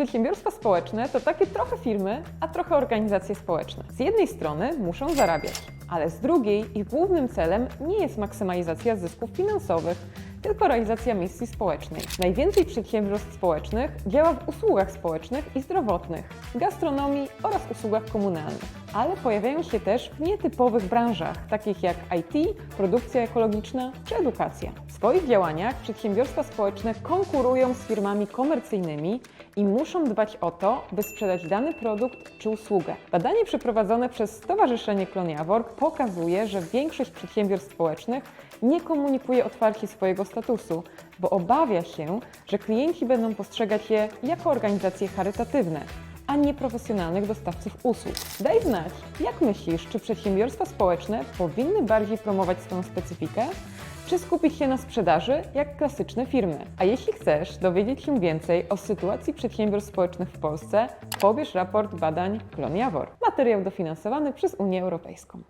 Przedsiębiorstwa społeczne to takie trochę firmy, a trochę organizacje społeczne. Z jednej strony muszą zarabiać, ale z drugiej ich głównym celem nie jest maksymalizacja zysków finansowych, tylko realizacja misji społecznej. Najwięcej przedsiębiorstw społecznych działa w usługach społecznych i zdrowotnych, gastronomii oraz usługach komunalnych. Ale pojawiają się też w nietypowych branżach, takich jak IT, produkcja ekologiczna czy edukacja. W swoich działaniach przedsiębiorstwa społeczne konkurują z firmami komercyjnymi i muszą dbać o to, by sprzedać dany produkt czy usługę. Badanie przeprowadzone przez Stowarzyszenie Kloniawor pokazuje, że większość przedsiębiorstw społecznych nie komunikuje otwarcie swojego statusu, bo obawia się, że klienci będą postrzegać je jako organizacje charytatywne, a nie profesjonalnych dostawców usług. Daj znać, jak myślisz, czy przedsiębiorstwa społeczne powinny bardziej promować swoją specyfikę, czy skupić się na sprzedaży jak klasyczne firmy? A jeśli chcesz dowiedzieć się więcej o sytuacji przedsiębiorstw społecznych w Polsce, pobierz raport badań Klon Jawor. Materiał dofinansowany przez Unię Europejską.